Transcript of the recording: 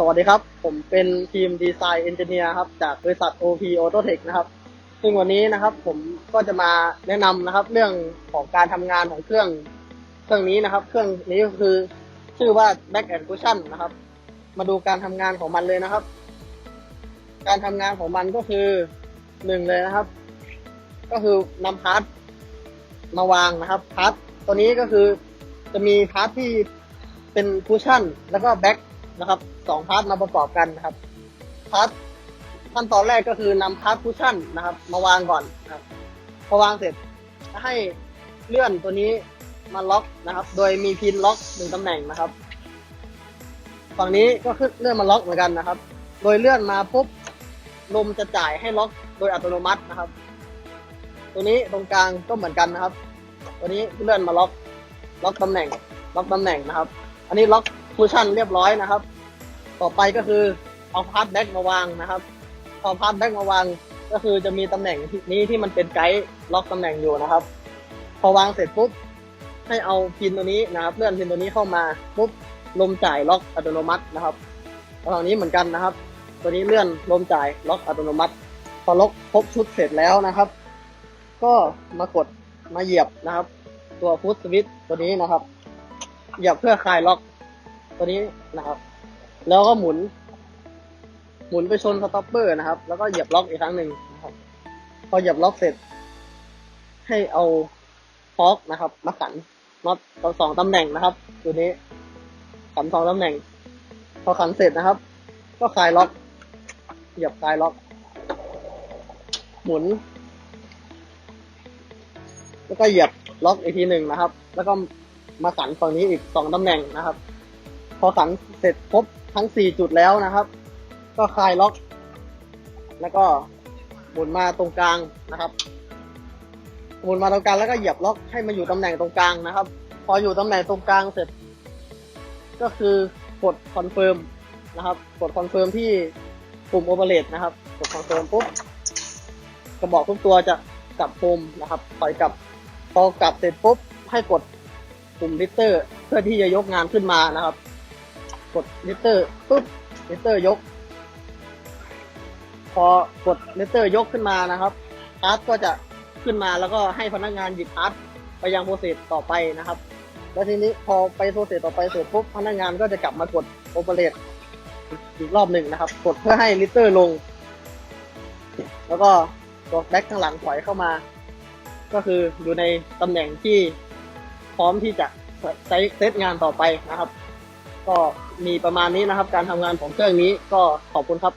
สวัสดีครับ ผมเป็นทีมดีไซน์เอนจิเนียร์ครับ จากบริษัท OP Autotech นะครับ ซึ่งวันนี้นะครับผมก็จะมาแนะนำนะครับ เรื่องของการทำงานของเครื่องเครื่องนี้นะครับ เครื่องนี้ก็คือชื่อว่า Back and Cushion นะครับ มาดูการทำงานของมันเลยนะครับ การทำงานของมันก็คือหนึ่งเลยนะครับ ก็คือนำพาร์ทมาวางนะครับพาร์ทตัวนี้ก็คือจะมีพาร์ทที่เป็นคูชั่น แล้วก็แบ็ก นะครับสองพาร์ทมาประกอบกันนะครับพาร์ทขั้นตอนแรกก็คือนำพาร์ทคูชั่นนะครับ มาวางก่อนนะครับพอวางเสร็จให้เลื่อนตัวนี้มาล็อกนะครับ โดยมีพินล็อกหนึ่งตำแหน่งนะครับ ฝั่งนี้ก็ขึ้นเลื่อนมาล็อกเหมือนกันนะครับ โดยเลื่อนมาปุ๊บลมจะจ่ายให้ล็อกโดยอัตโนมัตินะครับ ตัวนี้ตรงกลางก็เหมือนกันนะครับ ตัวนี้เลื่อนมาล็อก ล็อกตำแหน่ง ล็อกตำแหน่งนะครับ อันนี้ล็อกคูชั่นเรียบร้อยนะครับ ต่อไปก็คือเอาพาร์ทแบ็กมาวางนะครับพอพาร์ทแบ็กมาวางก็คือจะมีตำแหน่งนี้ที่มันเป็นไกด์ล็อกตำแหน่งอยู่นะครับ พอวางเสร็จปุ๊บให้เอาพินตัวนี้นะครับเลื่อนพินตัวนี้เข้ามาปุ๊บลมจ่ายล็อกอัตโนมัตินะครับฝั่งนี้เหมือนกันนะครับ ตัวนี้เลื่อนลมจ่ายล็อกอัตโนมัติ พอล็อกครบชุดเสร็จแล้วนะครับ ก็มากดมาเหยียบนะครับ ตัวฟุตสวิตตัวนี้นะครับ เหยียบเพื่อคลายล็อกตัวนี้นะครับ แล้วก็หมุน หมุนไปชนสต็อปเปอร์นะครับ แล้วก็เหยียบล็อกอีกครั้งหนึ่งนะครับ พอเหยียบล็อกเสร็จ ให้เอาฟอกนะครับ มาขันน็อตทั้งสองตำแหน่งนะครับ ตัวนี้ขันสองตำแหน่ง พอขันเสร็จนะครับ ก็คลายล็อก เหยียบคลายล็อก หมุน แล้วก็เหยียบล็อกอีกทีหนึ่งนะครับ แล้วก็มาขันฝั่งนี้อีกสองตำแหน่งนะครับ พอขันเสร็จครบ ทั้งสี่จุดแล้วนะครับ ก็คลายล็อก แล้วก็หมุนมาตรงกลางนะครับ หมุนมาตรงกลางแล้วก็เหยียบล็อกให้มาอยู่ตำแหน่งตรงกลางนะครับ พออยู่ตำแหน่งตรงกลางเสร็จ ก็คือกดคอนเฟิร์มนะครับ กดคอนเฟิร์มที่ปุ่มโอเปเรตนะครับ กดคอนเฟิร์มปุ๊บกระบอกทุกตัวจะกลับโฮมนะครับถอยกลับพอกลับเสร็จปุ๊บให้กดปุ่มลิเตอร์ เพื่อที่จะยกงานขึ้นมานะครับ กดลิตเตอร์ปุ๊บลิตเตอร์ยก พอกดลิตเตอร์ยกขึ้นมานะครับพาร์ทก็จะขึ้นมาแล้วก็ให้พนักงานหยิบพาร์ทไปยังโปรเซสต่อไปนะครับ แล้วทีนี้พอไปโปรเซสต่อไปเสร็จปุ๊บพนักงานก็จะกลับมากดโอเปเรตอีกรอบหนึ่งนะครับ กดเพื่อให้ลิตเตอร์ลง แล้วก็ตัวแบ็คข้างหลังถอยเข้ามา ก็คืออยู่ในตำแหน่งที่พร้อมที่จะใช้เซตงานต่อไปนะครับ ก็มีประมาณนี้นะครับ การทำงานของเครื่องนี้ก็ขอบคุณครับ